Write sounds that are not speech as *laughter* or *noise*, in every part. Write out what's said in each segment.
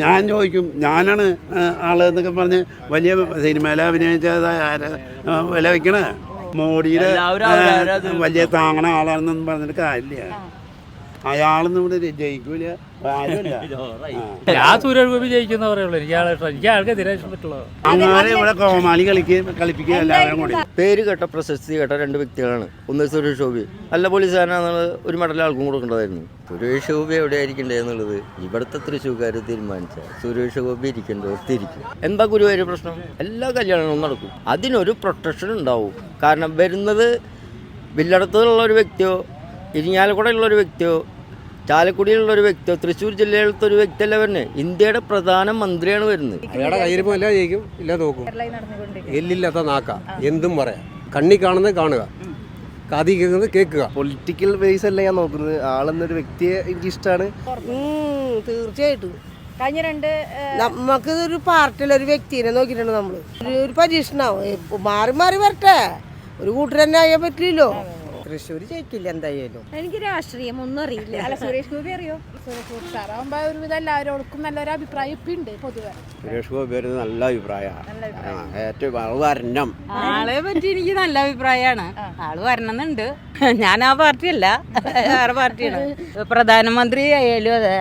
ഞാൻ ചോദിക്കും ഞാനാണ് ആൾ എന്നൊക്കെ പറഞ്ഞ് വലിയ സിനിമയിൽ അഭിനയിച്ചത് ആരാ? വില വെക്കണേ? മോഡിയുടെ വലിയ താങ്ങണ ആളാണെന്നൊന്നും പറഞ്ഞിട്ട് കാര്യമില്ല. അയാളൊന്നും ഇവിടെ ജയിക്കൂല. ആരുമില്ല. *laughs* ഞാൻ ഗോപി ജയിക്കുന്ന പറയുള്ളൂ എനിക്ക് ആളെ ഇഷ്ടം എനിക്ക് ആൾക്ക് തീരെ ഇഷ്ടപ്പെട്ടുള്ളൂ അങ്ങനെ ഇവിടെ കോമാളി കളിക്കുകയും കളിപ്പിക്കുക എല്ലാവരും കൂടി. പേര് കേട്ട പ്രശസ്തി കേട്ട രണ്ട് വ്യക്തികളാണ്. ഒന്ന് സുരേഷ് ഗോപി. നല്ല പോലീസുകാരനാണെന്നുള്ളത് ഒരു മെഡൽ ആൾക്കും കൊടുക്കേണ്ടതായിരുന്നു സുരേഷ് ഗോപി എവിടെ ആയിരിക്കണ്ടേ എന്നുള്ളത് ഇവിടുത്തെ തൃശ്ശൂർക്കാർ തീരുമാനിച്ച. സുരേഷ് ഗോപി ഇരിക്കണ്ടോ തിരിക്കും എന്താ ഗുരുവായൂർ പ്രശ്നം? എല്ലാ കല്യാണങ്ങളും നടക്കും. അതിനൊരു പ്രൊട്ടക്ഷൻ ഉണ്ടാവും. കാരണം വരുന്നത് വില്ലടത്തുള്ള ഒരു വ്യക്തിയോ ഇരിങ്ങാലക്കുടയുള്ള ഒരു വ്യക്തിയോ ചാലക്കുടിയിലുള്ള ഒരു വ്യക്തിയോ തൃശ്ശൂർ ജില്ലയിലത്തെ ഒരു വ്യക്തിയല്ല വരുന്നത് ഇന്ത്യയുടെ പ്രധാന മന്ത്രിയാണ് വരുന്നത്. അയാളുടെ കയ്യിരിപ്പം എല്ലാം ജയിക്കും ഇല്ല നോക്കും എല്ലില്ലാത്ത നാക്ക. എന്തും പറയാം. കണ്ണി കാണുന്നത് കാണുക. കാതി കേൾക്കുന്നത് കേൾക്കുക. പൊളിറ്റിക്കൽ ബേസ് അല്ല ഞാൻ നോക്കുന്നത്. ആളെന്നൊരു വ്യക്തിയെ എനിക്ക് ഇഷ്ടമാണ് തീർച്ചയായിട്ടും. കഴിഞ്ഞ രണ്ട് നമുക്ക് ഒരു പാർട്ടിയിലെ ഒരു വ്യക്തിനെ നോക്കിയിട്ടുണ്ട് നമ്മൾ ഒരു പരീക്ഷണാവും. മാറി മാറി വരട്ടെ. ഒരു കൂട്ടർ തന്നെ ആയാൻ പറ്റില്ലല്ലോ തൃശ്ശൂർ ജയിക്കില്ല എന്തായാലും. എനിക്ക് രാഷ്ട്രീയം ഒന്നും അറിയില്ല. അല്ല സുരേഷ് ഗോപി അറിയോ? സുരേഷ് സാറാകുമ്പോ ഒരുവിധം എല്ലാവരോടും നല്ലൊരു അഭിപ്രായം ഇപ്പൊ ഉണ്ട് പൊതുവെ. സുരേഷ് ഗോപി ഒരു നല്ല അഭിപ്രായമാണ്. ഏറ്റവും അത് വരണം. ആളെ പറ്റി എനിക്ക് നല്ല അഭിപ്രായമാണ്. ആൾ വരണമെന്നുണ്ട്. ഞാൻ ആ പാർട്ടിയല്ല. വേറെ പാർട്ടിയാണ്. പ്രധാനമന്ത്രി ആയാലും അതെ.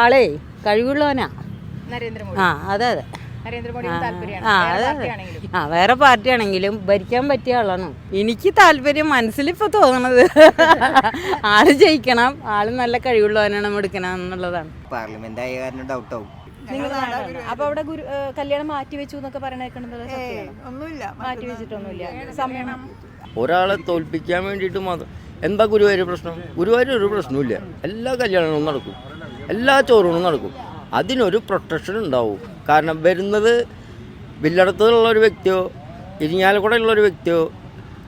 ആളെ കഴിവുള്ളവനാ. നരേന്ദ്രമോദി. ആ അതെ അതെ. ആ വേറെ പാർട്ടി ആണെങ്കിലും ഭരിക്കാൻ പറ്റിയ ആളാണ്. എനിക്ക് താല്പര്യം മനസ്സിലിപ്പോ തോന്നണത്. *laughs* ആൾ ജയിക്കണം ആൾ നല്ല കഴിവുള്ളവനാണ് എടുക്കണം എന്നുള്ളതാണ്. പാർലമെന്റ് ആയ കാരണം ഡൗട്ടാവും അപ്പൊ അവിടെ ഗുരു കല്യാണം മാറ്റി വെച്ചു എന്നൊക്കെ പറയണേക്കണത് ഒന്നുമില്ല. മാറ്റി വെച്ചിട്ടൊന്നുമില്ല. സമയം ഒരാളെ തോൽപ്പിക്കാൻ വേണ്ടിയിട്ട് മാത്രം എന്താ ഗുരുവായൂർ പ്രശ്നം? ഗുരുവായൂർ ഒരു പ്രശ്നമില്ല എല്ലാ കല്യാണങ്ങളും നടക്കും. എല്ലാ ചോറൂണും നടക്കും. അതിനൊരു പ്രൊട്ടക്ഷൻ ഉണ്ടാവും. കാരണം വരുന്നത് വില്ലടത്തുള്ള ഒരു വ്യക്തിയോ ഇരിങ്ങാലക്കുടയുള്ള ഒരു വ്യക്തിയോ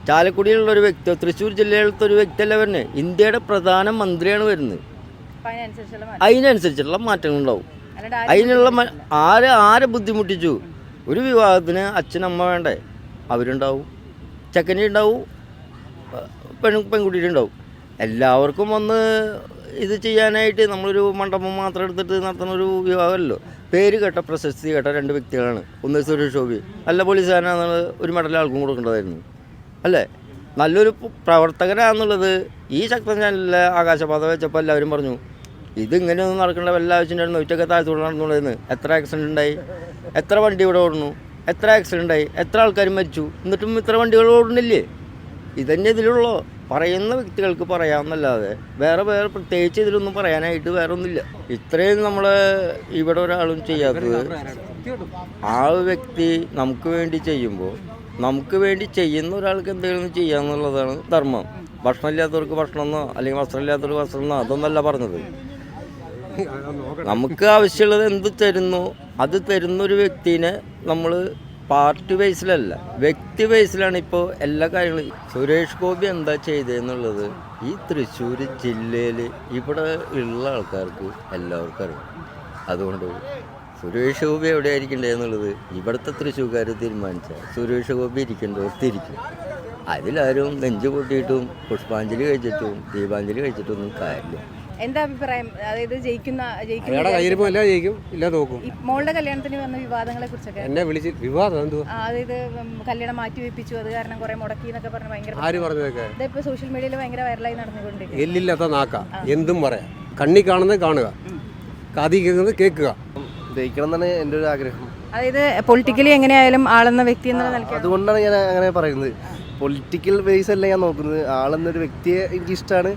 ചാലക്കുടിയിലുള്ള ഒരു വ്യക്തിയോ തൃശ്ശൂർ ജില്ലയിലത്തെ ഒരു വ്യക്തിയല്ല വരുന്നത്. ഇന്ത്യയുടെ പ്രധാന മന്ത്രിയാണ് വരുന്നത്. അതിനനുസരിച്ചുള്ള മാറ്റം. അതിനനുസരിച്ചുള്ള മാറ്റങ്ങൾ ഉണ്ടാവും അതിനുള്ള ആര് ആരെ ആരെ ബുദ്ധിമുട്ടിച്ചു? ഒരു വിവാഹത്തിന് അച്ഛനമ്മ വേണ്ടേ? അവരുണ്ടാവും. ചെക്കന്റെ ഉണ്ടാവും. പെൺ പെൺകുട്ടിയുടെ ഉണ്ടാവും. എല്ലാവർക്കും വന്ന് ഇത് ചെയ്യാനായിട്ട് നമ്മളൊരു മണ്ഡപം മാത്രം എടുത്തിട്ട് നടത്തുന്ന ഒരു വിവാഹമല്ലോ പേര് കേട്ട പ്രശസ്തി കേട്ട രണ്ട് വ്യക്തികളാണ്. ഒന്ന് സുരേഷ് ഗോപി. നല്ല പോലീസുകാരനാണെന്നുള്ളത് ഒരു മെഡൽ ആൾക്കും കൊടുക്കേണ്ടതായിരുന്നു അല്ലേ? നല്ലൊരു പ്രവർത്തകനാണെന്നുള്ളത് ഈ ശക്തൻ ചാനലിലെ ആകാശപാത വെച്ചപ്പോൾ എല്ലാവരും പറഞ്ഞു ഇത് ഇങ്ങനെയൊന്നും നടക്കേണ്ട വല്ല ആവശ്യമുണ്ടായിരുന്നു നൂറ്റൊക്കെ താഴ്ത്തോടെ നടന്നുള്ളതെന്ന് എത്ര ആക്സിഡന്റ് ഉണ്ടായി? എത്ര വണ്ടി ഇവിടെ ഓടുന്നു? എത്ര ആക്സിഡന്റ് ഉണ്ടായി? എത്ര ആൾക്കാർ മരിച്ചു? എന്നിട്ടും ഇത്ര വണ്ടികൾ ഓടുന്നില്ലേ? ഇതന്നെ ഇതിലുള്ളൂ? പറയുന്ന വ്യക്തികൾക്ക് പറയാമെന്നല്ലാതെ വേറെ വേറെ പ്രത്യേകിച്ച് ഇതിലൊന്നും പറയാനായിട്ട് വേറെ ഒന്നുമില്ല ഇത്രയും നമ്മൾ ഇവിടെ ഒരാളും ചെയ്യാത്തത് ആ വ്യക്തി നമുക്ക് വേണ്ടി ചെയ്യുമ്പോൾ നമുക്ക് വേണ്ടി ചെയ്യുന്ന ഒരാൾക്ക് എന്തെങ്കിലും ചെയ്യാന്നുള്ളതാണ് ധർമ്മം. ഭക്ഷണം ഇല്ലാത്തവർക്ക് ഭക്ഷണം എന്നോ അല്ലെങ്കിൽ വസ്ത്രം ഇല്ലാത്തവർക്ക് വസ്ത്രം എന്നോ അതൊന്നല്ല പറഞ്ഞത് നമുക്ക് ആവശ്യമുള്ളത് എന്ത് തരുന്നു? അത് തരുന്നൊരു വ്യക്തിനെ നമ്മൾ പാർട്ടി വൈസിലല്ല വ്യക്തി വൈസിലാണ് ഇപ്പോൾ എല്ലാ കാര്യങ്ങളും. സുരേഷ് ഗോപി എന്താ ചെയ്തതെന്നുള്ളത് ഈ തൃശ്ശൂർ ജില്ലയിൽ ഇവിടെ ഉള്ള ആൾക്കാർക്ക് എല്ലാവർക്കും അറിയാം. അതുകൊണ്ട് സുരേഷ് ഗോപി എവിടെ ആയിരിക്കണ്ടേ എന്നുള്ളത് ഇവിടുത്തെ തൃശ്ശൂർക്കാർ തീരുമാനിച്ച. സുരേഷ് ഗോപി ഇരിക്കേണ്ടവർ തിരിക്കും അതിലാരും നെഞ്ചു പൊട്ടിയിട്ടും പുഷ്പാഞ്ജലി കഴിച്ചിട്ടും ദീപാഞ്ജലി കഴിച്ചിട്ടൊന്നും കാര്യമില്ല. എന്താ അഭിപ്രായം? അതായത് ജയിക്കുന്ന അയാളുടെ ജയിക്കുന്ന കയ്യിരിപ്പം എല്ലാം ജയിക്കും ഇല്ല നോക്കും ഈ മോളുടെ കല്യാണത്തിന് വന്ന വിവാദങ്ങളെ കുറിച്ചൊക്കെ? എന്നെ വിളിച്ച് വിവാദം എന്തുവാ? അതായത് ഉം, കല്യാണം മാറ്റി വെപ്പിച്ചു അത് കാരണം കുറെ മുടക്കി എന്നൊക്കെ പറഞ്ഞ് ഭയങ്കര ആര് പറഞ്ഞതൊക്കെ? ഇതിപ്പോ സോഷ്യൽ മീഡിയയിൽ ഭയങ്കര വൈറലായി നടന്നുകൊണ്ടിരിക്കും എല്ലില്ലാത്ത നാക്ക. എന്തും പറയാം. കണ്ണി കാണുന്നത് കാണുക. കാതി കേൾക്കുന്നത് കേൾക്കുക. ജയിക്കണം എന്നാണ് എന്റെ ഒരു ആഗ്രഹം. അതായത് പൊളിറ്റിക്കലി എങ്ങനെയായാലും ആളെന്ന വ്യക്തി എന്നുള്ള നിലയ്ക്ക് അതുകൊണ്ടാണ് ഞാൻ അങ്ങനെ പറയുന്നത്. പൊളിറ്റിക്കൽ ബേസ് അല്ല ഞാൻ നോക്കുന്നത്. ആളെന്നൊരു വ്യക്തിയെ എനിക്ക് ഇഷ്ടമാണ്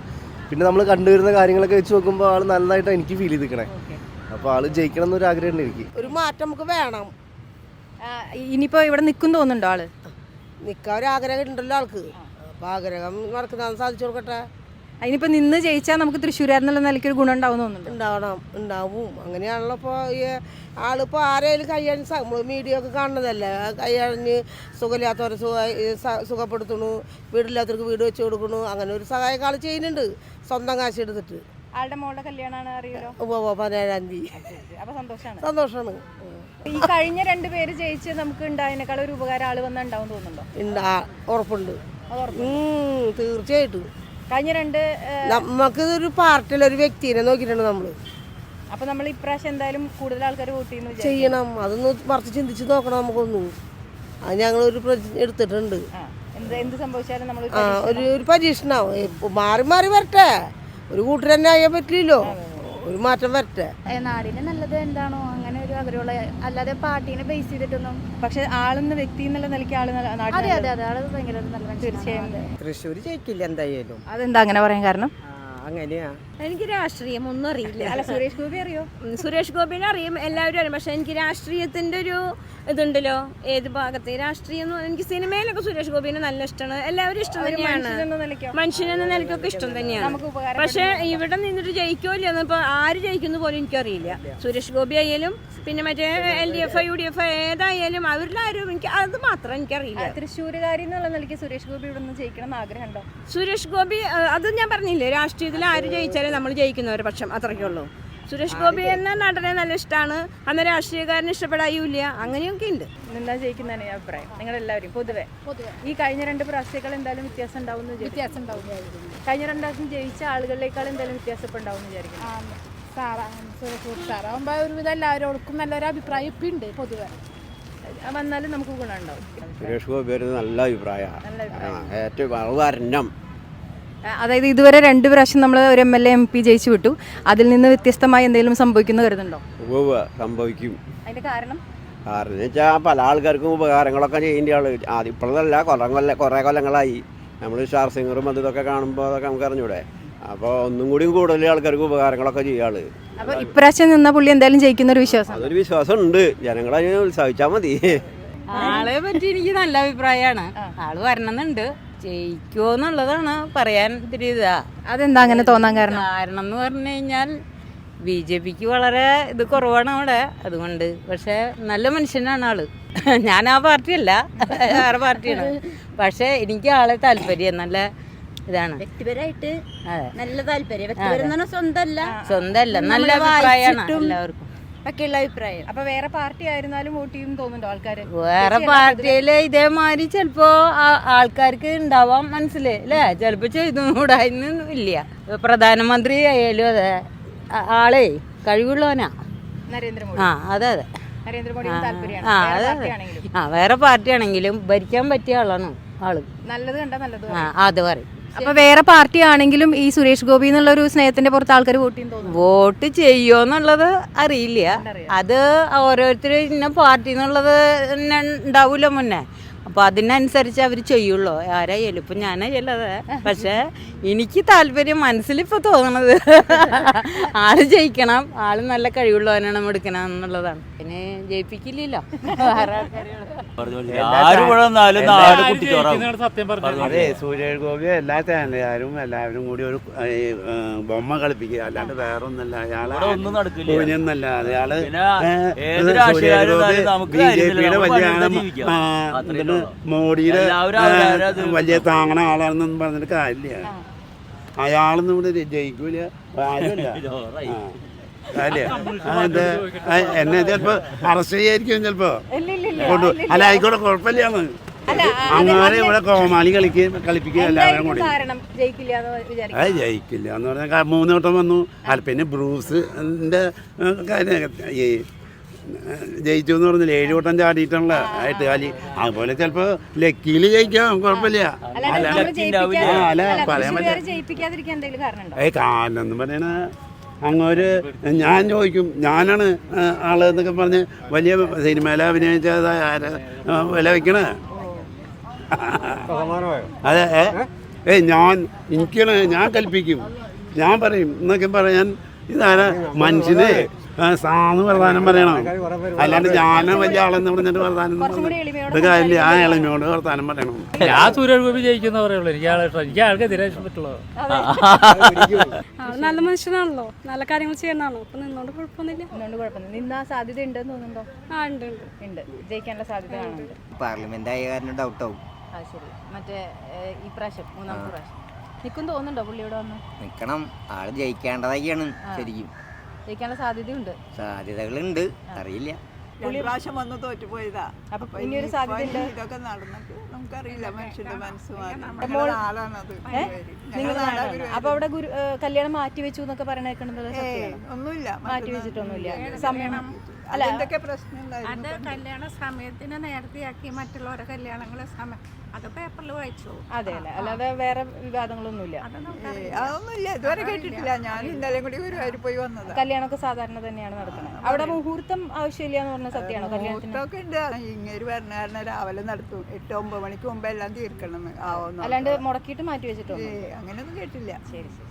പിന്നെ നമ്മൾ കണ്ടുവരുന്ന കാര്യങ്ങളൊക്കെ വെച്ച് നോക്കുമ്പോൾ ആൾ നല്ലതായിട്ട് എനിക്ക് ഫീൽ ചെയ്തിരിക്കണേ. അപ്പോൾ ആൾ ജയിക്കണം എന്നൊരു ആഗ്രഹം എനിക്ക്. ഒരു മാറ്റം നമുക്ക് വേണം. ഇനിയിപ്പോ ഇവിടെ നിൽക്കും തോന്നുന്നുണ്ടോ ആൾ? നിൽക്കാൻ ഒരു ആഗ്രഹം ഉണ്ടല്ലോ ആൾക്ക്. അപ്പൊ ആഗ്രഹം നടക്കുന്ന സാധിച്ചു കൊടുക്കട്ടെ. ഇനിയിപ്പോ നിന്ന് ജയിച്ചാൽ നമുക്ക് തൃശ്ശൂരായിരുന്നുള്ള നിലയ്ക്ക് ഒരു ഗുണം ഉണ്ടാവും തോന്നുന്നുണ്ട്. ഉണ്ടാവണം ഉണ്ടാവും. അങ്ങനെയാണല്ലോ ഇപ്പോൾ ഈ ആളിപ്പോൾ ആരെയും കയ്യാൻ നമ്മൾ മീഡിയ ഒക്കെ കാണുന്നതല്ലേ? കയ്യാഞ്ഞ് സുഖമില്ലാത്തവരെ സുഖ സുഖപ്പെടുത്തണു വീടില്ലാത്തവർക്ക് വീട് വെച്ച് കൊടുക്കണു അങ്ങനെ ഒരു സഹായമൊക്കെ ആൾ ചെയ്യുന്നുണ്ട്. സ്വന്തം കാശ് എടുത്തിട്ട്. ആളുടെ മോളുടെ കല്യാണമാണ് അറിയാലോ പതിനേഴാം തീയതി. അപ്പൊ സന്തോഷമാണ് സന്തോഷമാണ് ഈ കഴിഞ്ഞ രണ്ട് പേര് ജയിച്ച് നമുക്ക് ഉണ്ടായതിനേക്കാൾ ഒരു ഉപകാരം ആൾ വന്നുണ്ടാവും തോന്നുന്നുണ്ടോ? ഉറപ്പുണ്ട്. തീർച്ചയായിട്ടും. കഴിഞ്ഞ രണ്ട് നമുക്ക് ഒരു പാർട്ടിയിൽ ഒരു വ്യക്തിനെ നോക്കിയിട്ടുണ്ട് നമ്മൾ. അപ്പൊ നമ്മൾ ഇപ്രാവശ്യം എന്തായാലും കൂടുതൽ ആൾക്കാർ വോട്ട് ചെയ്യുന്നു. ചെയ്യണം. അതൊന്ന് മറിച്ച് ചിന്തിച്ച് നോക്കണം നമുക്കൊന്നും. അത് ഒരു പ്രതിജ്ഞ എടുത്തിട്ടുണ്ട്. എന്ത് എന്ത് സംഭവിച്ചാലും നമ്മൾ ആ ഒരു ഒരു പരീക്ഷണം. മാറി മാറി വരട്ടെ. ഒരു കൂട്ടർ തന്നെ ആയാൽ പറ്റില്ലല്ലോ. ഒരു മാറ്റം വരട്ടെ. നാടിന് നല്ലത് എന്താണോ അങ്ങനെ ഒരു ആഗ്രഹമുള്ള അല്ലാതെ പാർട്ടീനെ ബേസ് ചെയ്തിട്ടൊന്നും പക്ഷെ ആളെന്ന വ്യക്തി എന്നുള്ള നിലയ്ക്ക് ആൾ നല്ല- അതെ അതെ അതെ. ആൾ ഭയങ്കര നല്ല മനുഷ്യനാണ്. തീർച്ചയായും. തൃശ്ശൂർ ജയിക്കില്ല എന്തായാലും. അതെന്താ അങ്ങനെ പറയാൻ കാരണം? അങ്ങനെയാ. എനിക്ക് രാഷ്ട്രീയം ഒന്നും അറിയില്ല. അല്ല സുരേഷ് ഗോപി അറിയോ? സുരേഷ് ഗോപിനെ അറിയും എല്ലാവരും അറിയും. പക്ഷെ എനിക്ക് രാഷ്ട്രീയത്തിന്റെ ഒരു ഇതുണ്ടല്ലോ. ഏത് ഭാഗത്ത് രാഷ്ട്രീയം എന്ന് എനിക്ക് സിനിമയിലൊക്കെ സുരേഷ് ഗോപിനെ നല്ല ഇഷ്ടമാണ്. എല്ലാവരും ഇഷ്ടം തന്നെയാണ്. മനുഷ്യനെന്ന നിലയ്ക്കോ? മനുഷ്യനെന്ന നിലയ്ക്കൊക്കെ ഇഷ്ടം തന്നെയാണ്. പക്ഷെ ഇവിടെ നിന്നിട്ട് ജയിക്കുമല്ലോ എന്നിപ്പോ ആര് ജയിക്കുന്നു പോലും എനിക്കറിയില്ല. സുരേഷ് ഗോപി ആയാലും പിന്നെ മറ്റേ L D F U D F ഏതായാലും അവരിലാരും എനിക്ക് അത് മാത്രം എനിക്കറിയില്ല. തൃശ്ശൂരുകാരി എന്നുള്ള നിലയ്ക്ക് സുരേഷ് ഗോപി ഇവിടെ നിന്ന് ജയിക്കണം എന്ന് ആഗ്രഹമുണ്ടോ? സുരേഷ് ഗോപി അത് ഞാൻ പറഞ്ഞില്ലേ രാഷ്ട്രീയത്തിൽ ആര് ജയിച്ചാലും നമ്മൾ ജയിക്കുന്നവർ പക്ഷം അത്രയ്ക്കേ ഉള്ളൂ. സുരേഷ് ഗോപി എന്ന നടനെ നല്ല ഇഷ്ടമാണ് അന്ന് രാഷ്ട്രീയക്കാരനെ ഇഷ്ടപ്പെടായില്ല അങ്ങനെയൊക്കെ ഉണ്ട്. എന്താ ജയിക്കുന്നതാണ് ഈ അഭിപ്രായം. നിങ്ങളെല്ലാവരും പൊതുവെ. ഈ കഴിഞ്ഞ രണ്ട് പ്രാവശ്യങ്ങൾ എന്തായാലും വ്യത്യാസം ഉണ്ടാവും എന്ന് വ്യത്യാസം ഉണ്ടാവും കഴിഞ്ഞ രണ്ട് പ്രാവശ്യം ജയിച്ച ആളുകളിലേക്കാൾ എന്തായാലും വ്യത്യാസം ഇപ്പൊ ഉണ്ടാവും എന്ന് വിചാരിക്കുന്നു. സാറാ സുരേഷ് സാറാകുമ്പോൾ ഒരുവിധം എല്ലാവരോടും നല്ലൊരു അഭിപ്രായം ഇപ്പം ഉണ്ട് പൊതുവെ. വന്നാലും നമുക്ക് ഗുണമുണ്ടാവും. സുരേഷ് ഗോപി നല്ല അഭിപ്രായമാണ്. ഏറ്റവും വരണം. അതായത് ഇതുവരെ രണ്ട് പ്രാവശ്യം നമ്മൾ ഒരു M L A M P ജയിച്ചു വിട്ടു. അതിൽ നിന്ന് വ്യത്യസ്തമായി എന്തെങ്കിലും സംഭവിക്കുന്നു കരുതുന്നുണ്ടോ? സംഭവിക്കും. അതിന്റെ കാരണം? കാരണം വെച്ചാൽ പല ആൾക്കാർക്കും ഉപകാരങ്ങളൊക്കെ ചെയ്യേണ്ട ആൾ ആദ്യം ഇപ്പോഴല്ല കുറേ കൊല്ല കുറേ കൊല്ലങ്ങളായി. നമ്മൾ സ്റ്റാർ സിംഗറും അത് ഇതൊക്കെ കാണുമ്പോൾ അതൊക്കെ നമുക്ക് അറിഞ്ഞൂടെ. അപ്പോൾ ഒന്നും കൂടി കൂടുതൽ ആൾക്കാർക്ക് ഉപകാരങ്ങളൊക്കെ ചെയ്യാൾ. അപ്പോൾ അപ്പൊ ഇപ്രാവശ്യം നിന്ന പുള്ളി എന്തായാലും ജയിക്കുന്ന ഒരു വിശ്വാസം. അതൊരു വിശ്വാസം ഉണ്ട് ജനങ്ങളതിനെ ഉത്സാഹിച്ചാൽ മതി. ആളെ പറ്റി എനിക്ക് നല്ല അഭിപ്രായമാണ് ആൾ വരണമെന്നുണ്ട്. ജയിക്കുമോ എന്നുള്ളതാണ് പറയാൻ ഇത്തിരി ഇതാ. അതെന്താ അങ്ങനെ തോന്നാൻ കാരണം? കാരണം എന്ന് പറഞ്ഞു കഴിഞ്ഞാൽ ബി ജെ പിക്ക് വളരെ ഇത് കുറവാണ് അവിടെ അതുകൊണ്ട്. പക്ഷെ നല്ല മനുഷ്യനാണ് ആൾ. *laughs* ഞാൻ ആ പാർട്ടിയല്ല വേറെ പാർട്ടിയാണ്. പക്ഷേ എനിക്ക് ആളെ താല്പര്യം നല്ല ഇതാണ്. വ്യക്തിപരമായിട്ട് അതെ. നല്ല താല്പര്യം. സ്വന്തമല്ല. സ്വന്തമല്ല നല്ല അഭിപ്രായമാണ് എല്ലാവർക്കും. ഒക്കെയുള്ള അഭിപ്രായം. അപ്പൊ വേറെ പാർട്ടി ആയിരുന്നാലും വോട്ട് ചെയ്യും തോന്നുന്നുണ്ടോ ആൾക്കാര്? വേറെ പാർട്ടിയിൽ ഇതേമാതിരി ചിലപ്പോ ആൾക്കാർക്ക് ഉണ്ടാവാം മനസ്സിൽ അല്ലേ? ചിലപ്പോ ചെയ്തു കൂടായിരുന്നു ഇല്ല. പ്രധാനമന്ത്രി ആയാലും അതെ. ആളെ കഴിവുള്ളവനാ. നരേന്ദ്രമോദി. ആ അതെ അതെ. നരേന്ദ്രമോദി ആ അതെ ആ വേറെ പാർട്ടി ആണെങ്കിലും ഭരിക്കാൻ പറ്റിയ ആളാണ് ആൾ. നല്ലത് കണ്ട നല്ലത് ആ അത് പറയും. അപ്പൊ വേറെ പാർട്ടി ആണെങ്കിലും ഈ സുരേഷ് ഗോപി എന്നുള്ള ഒരു സ്നേഹത്തിന്റെ പുറത്ത് ആൾക്കാർ വോട്ട് വോട്ട് ചെയ്യുമോന്നുള്ളത് അറിയില്ല. അത് ഓരോരുത്തര് ഇന്ന പാർട്ടി എന്നുള്ളത് ഉണ്ടാവൂല മുന്നേ. അപ്പോൾ അതിനനുസരിച്ച് അവർ ചെയ്യുള്ളൂ. ആരായാലും ഇപ്പം ഞാനായാലും പക്ഷേ എനിക്ക് താല്പര്യം മനസ്സിലിപ്പോൾ തോന്നണത്. ആൾ ജയിക്കണം. ആൾ നല്ല കഴിവുള്ളവനാണ് എടുക്കണം എന്നുള്ളതാണ് പിന്നെ ജയിപ്പിക്കില്ലല്ലോ. അതെ എല്ലാ ചാനലുകാരും എല്ലാവരും കൂടി ഒരു ബൊമ്മ കളിപ്പിക്കുക. അല്ലാണ്ട് വേറെ ഒന്നല്ല അയാളെ ഒന്നും നടക്കില്ല. ഒന്നല്ല അയാൾ പിന്നെ ഏ, ഏത് സുരേഷ് രാഷ്ട്രീയക്കാരും ഗോപി എന്നാലും നമുക്ക് ബി ജെ. പിയുടെ വലിയ ആളെ. മോഡിയുടെ വലിയ താങ്ങണ ആളാണെന്നൊന്നും പറഞ്ഞിട്ട് കാര്യമില്ല. അയാളൊന്നും ഇവിടെ ജയിക്കൂല. *laughs* ആ, എന്നെ ചിലപ്പോ അറസ്റ്റ് ചെയ്യായിരിക്കും ചിലപ്പോ. കൊണ്ടു അല്ല ആയിക്കോട്ടെ കുഴപ്പമില്ലാന്ന്. അങ്ങനെ ഇവിടെ കോമാളി കളിക്കുകയും കളിപ്പിക്കുകയും എല്ലാവരും കൂടി. അത് ജയിക്കില്ല എന്ന് പറഞ്ഞാൽ മൂന്ന് വട്ടം വന്നു. അല്ല പിന്നെ ബ്രൂസിന്റെ കാര്യം ഈ ജയിച്ചു എന്ന് പറഞ്ഞില്ല? ഏഴ് വട്ടം ചാടിയിട്ടുള്ള ആയിട്ട് കാലി അതുപോലെ ചിലപ്പോ ലക്കിയിൽ ജയിക്കാം കുഴപ്പമില്ല അല്ല പറയാൻ പറ്റില്ല. എന്തെങ്കിലും കാരണം എന്ന് പറയണ അങ്ങൊരു ഞാൻ ചോദിക്കും. ഞാനാണ് ആൾ എന്നൊക്കെ പറഞ്ഞ് വലിയ സിനിമയിലെ അഭിനയിച്ചത് ആരാ? ആ, വില വെക്കണേ? അതെ ഏ? ഞാൻ എനിക്കാണ് ഞാൻ കൽപ്പിക്കും. ഞാൻ പറയും എന്നൊക്കെ പറയാൻ ഇതാരാ? മനുഷ്യനെ സാന്ന് വർത്താനം പറയണം. അല്ലാണ്ട് ഞാൻ വലിയ ആളെന്ന് പറഞ്ഞിട്ട് വർത്താനം എളിമയോടെ ഇത് കാര്യമില്ല. ആ ഇളമയോട് വർത്താനം പറയണം. ഞാൻ സൂര്യ ഗോപി ജയിക്കുന്ന പറയുള്ളൂ. എനിക്ക് ആളെ ഇഷ്ടം. എനിക്ക് ആൾക്ക് എതിരെ ഇഷ്ടപ്പെട്ടുള്ളത്. നല്ല മനുഷ്യനാണല്ലോ. നല്ല കാര്യങ്ങൾ ചെയ്യണാണോ അപ്പൊ നിന്നോണ്ട് കുഴപ്പമൊന്നുമില്ല. നിന്നോണ്ട് കുഴപ്പമില്ല നിന്നാ സാധ്യത ഉണ്ടെന്ന് തോന്നുന്നുണ്ടോ? ആ ഉണ്ട് ഉണ്ട്. ഉണ്ട്. ജയിക്കാനുള്ള സാധ്യത കാണുന്നുണ്ട്. പാർലമെന്റ് ആയ കാരണം ഡൗട്ട് ആവും ആ ശരി. മറ്റേ ഈ പ്രാവശ്യം മൂന്നാമത്തെ പ്രാവശ്യം. നിൽക്കും തോന്നുന്നുണ്ടോ പുള്ളിയോട് വന്ന്? നിൽക്കണം ആൾ ജയിക്കേണ്ടതൊക്കെയാണ് ശരിക്കും. ജയിക്കാനുള്ള സാധ്യതയുണ്ട്. സാധ്യതകളുണ്ട്. അറിയില്ല. പ്രാവശ്യം വന്ന് തോറ്റുപോയതാ. അപ്പൊ ഇനിയൊരു ഇനി സാധ്യത? ഇതൊക്കെ നടന്നിട്ട് നമുക്കറിയില്ല. മനുഷ്യന്റെ മനസ്സ് മാറി. മോൾ- ഞങ്ങളുടെ നാടാണത്. ഏ? നിങ്ങൾ നാടാണ്. അപ്പൊ അവിടെ ഗുരു കല്യാണം മാറ്റി വെച്ചു എന്നൊക്കെ പറയണേക്കണത് സത്യമാണോ? ഒന്നുമില്ല. മാറ്റി വെച്ചിട്ടൊന്നുമില്ല സമയം അല്ല എന്തൊക്കെ പ്രശ്നം അത് കല്യാണ സമയത്തിന് നേരത്തെയാക്കി മറ്റുള്ളവരുടെ കല്യാണങ്ങളെ സമയം അത് പേപ്പറിൽ വായിച്ചു. അതെ അല്ലേ? അല്ലാതെ വേറെ വിവാദങ്ങളൊന്നുമില്ല. അതൊന്നുമില്ല ഇതുവരെ കേട്ടിട്ടില്ല. ഞാൻ ഇന്നലെ കൂടി ഗുരുവായൂർ പോയി വന്നത്. കല്യാണമൊക്കെ സാധാരണ തന്നെയാണ് നടക്കുന്നത് അവിടെ മുഹൂർത്തം ആവശ്യമില്ല എന്ന് പറഞ്ഞ സത്യമാണോ കല്യാണത്തിന്? മുഹൂർത്തമൊക്കെ ഉണ്ട്. ഇങ്ങനെ വരണ കാരണം രാവിലെ നടത്തും. എട്ട് ഒമ്പത് മണിക്ക് മുമ്പ് എല്ലാം തീർക്കണം. അല്ലാണ്ട് മുടക്കിയിട്ട് മാറ്റി വെച്ചിട്ടുണ്ട് അങ്ങനെയൊന്നും കേട്ടില്ല. ശരി ശരി.